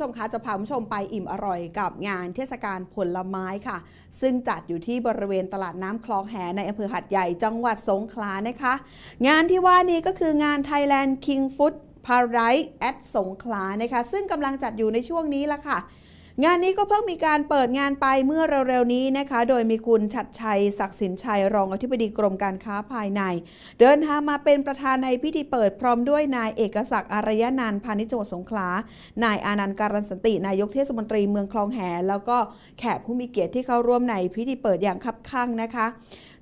ชมคะจะพาคุณผู้ชมไปอิ่มอร่อยกับงานเทศกาลผลไม้ค่ะ ซึ่งจัดอยู่ที่บริเวณตลาดน้ำคลองแหในอำเภอหัดใหญ่จังหวัดสงขลานะคะ งานที่ว่านี้ก็คืองาน Thailand King Food Paradise at สงขลานะคะ ซึ่งกำลังจัดอยู่ในช่วงนี้ละค่ะ งานนี้ก็เพิ่งมีการเปิดงานไปเมื่อเร็วๆนี้นะคะ โดยมีคุณชัดชัยศักดิ์สินชัยรองอธิบดีกรมการค้าภายใน เดินทางมาเป็นประธานในพิธีเปิดพร้อมด้วยนายเอกศักดิ์อารยนันพาณิชย์จังหวัดสงขลา นายอานันต์การันสตินายกเทศมนตรีเมืองคลองแหแล้วก็แขกผู้มีเกียรติที่เข้าร่วมในพิธีเปิดอย่างคับคั่งนะคะ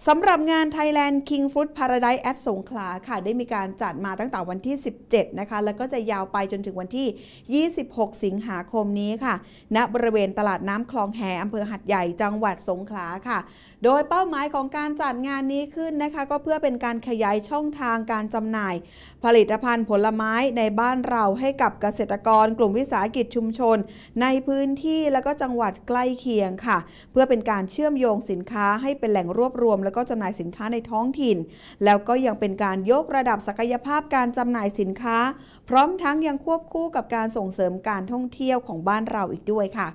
สำหรับงาน Thailand King Fruit Paradise at สงขลาค่ะ ได้มีการจัดมาตั้งแต่วันที่ 17 นะคะ แล้วก็จะยาวไปจนถึงวันที่ 26 สิงหาคมนี้ค่ะ ณ บริเวณตลาดน้ำคลองแหอำเภอหัดใหญ่จังหวัดสงขลาค่ะ โดยเป้าหมายของการจัดงานนี้ขึ้นนะคะ ก็เพื่อเป็นการขยายช่องทางการจำหน่าย ผลิตภัณฑ์ผลไม้ในบ้านเราให้กับเกษตรกร กลุ่มวิสาหกิจชุมชน ในพื้นที่แล้วก็จังหวัดใกล้เคียงค่ะ เพื่อเป็นการเชื่อมโยงสินค้าให้เป็นแหล่งรวบรวมแล้วก็จำหน่ายสินค้าในท้องถิ่น แล้วก็ยังเป็นการยกระดับศักยภาพการจำหน่ายสินค้า พร้อมทั้งยังควบคู่กับการส่งเสริมการท่องเที่ยวของบ้านเราอีกด้วยค่ะ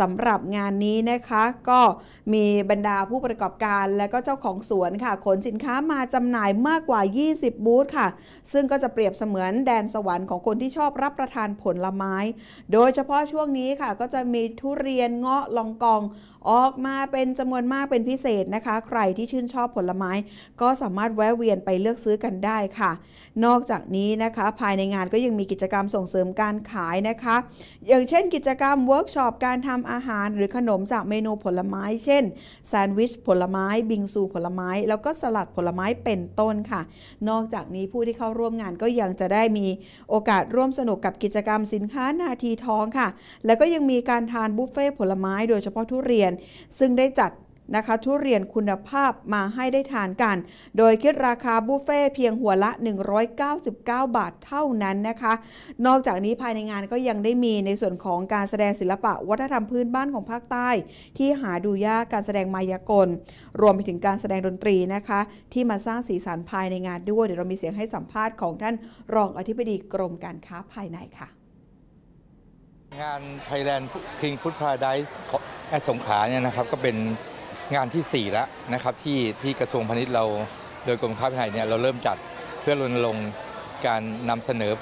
สำหรับงานนี้นะคะก็มีบรรดาผู้ประกอบการและก็เจ้าของสวนค่ะ ขนสินค้ามาจำหน่ายมากกว่า 20 บูธค่ะ ซึ่งก็จะเปรียบเสมือนแดนสวรรค์ของคนที่ชอบรับประทานผลไม้ โดยเฉพาะช่วงนี้ค่ะ ก็จะมีทุเรียนเงาะลองกองออกมาเป็นจำนวนมากเป็นพิเศษนะคะ ใครที่ชื่นชอบผลไม้ ก็สามารถแวะเวียนไปเลือกซื้อกันได้ค่ะ นอกจากนี้นะคะ ภายในงานก็ยังมีกิจกรรมส่งเสริมการขายนะคะ อย่างเช่นกิจกรรมเวิร์กช็อปการทำอาหารหรือขนมจากเมนูผลไม้ เช่นแซนด์วิชผลไม้บิงซูผลไม้ แล้วก็สลัดผลไม้เป็นต้นค่ะ นอกจากนี้ผู้ที่เข้าร่วมงานก็ยังจะได้มีโอกาสร่วมสนุกกับกิจกรรมสินค้านาทีทองค่ะ แล้วก็ยังมีการทานบุฟเฟ่ผลไม้โดยเฉพาะทุเรียน ซึ่งได้จัด นะคะทุเรียนคุณภาพมาให้ได้ทานกัน โดยคิดราคาบุฟเฟ่เพียงหัวละ 199 บาทเท่านั้นนะคะ นอกจากนี้ภายในงานก็ยังได้มีในส่วนของการแสดงศิลปะวัฒนธรรมพื้นบ้านของภาคใต้ ที่หาดูยากการแสดงมายากล รวมไปถึงการแสดงดนตรีนะคะ ที่มาสร้างสีสันภายในงานด้วย เดี๋ยวเรามีเสียงให้สัมภาษณ์ของท่านรองอธิบดีกรมการค้าภายในค่ะ งาน Thailand King Food Paradise แอดสงขลาเนี่ยนะครับก็เป็น งานที่ 4 แล้วนะครับที่ที่กระทรวงพาณิชย์เราโดยกรมค้าภายในเนี่ยเราเริ่มจัดเพื่อรณรงค์การนำเสนอ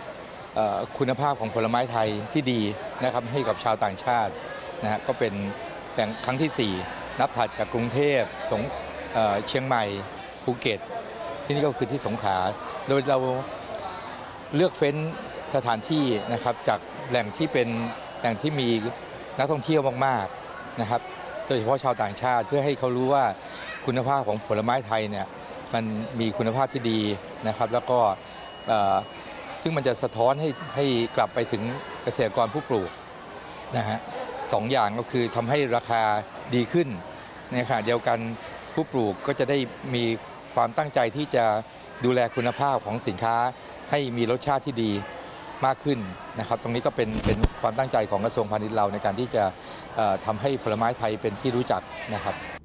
คุณภาพของผลไม้ไทยที่ดีนะครับให้กับชาวต่างชาตินะฮะก็เป็นแบ่งครั้งที่ 4 นับถัดจากกรุงเทพสงเเชียงใหม่ภูเก็ต ที่นี่ก็คือที่สงขลาโดยเราเลือกเฟ้นสถานที่นะครับจากแหล่งที่เป็นแหล่งที่มีนักท่องเที่ยวมากๆนะครับ โดยเฉพาะชาวต่างชาติ เพื่อให้เขารู้ว่าคุณภาพของผลไม้ไทยเนี่ยมันมีคุณภาพที่ดีนะครับ แล้วก็ซึ่งมันจะสะท้อนให้ให้กลับไปถึงเกษตรกรผู้ปลูกนะฮะสองอย่างก็คือทำให้ราคาดีขึ้นในขณะเดียวกันผู้ปลูกก็จะได้มีความตั้งใจที่จะดูแลคุณภาพของสินค้าให้มีรสชาติที่ดี มากขึ้นนะครับ ตรงนี้ก็เป็นเป็นความตั้งใจของกระทรวงพาณิชย์เราในการที่จะเอ่อทำให้ผลไม้ไทยเป็นที่รู้จักนะครับ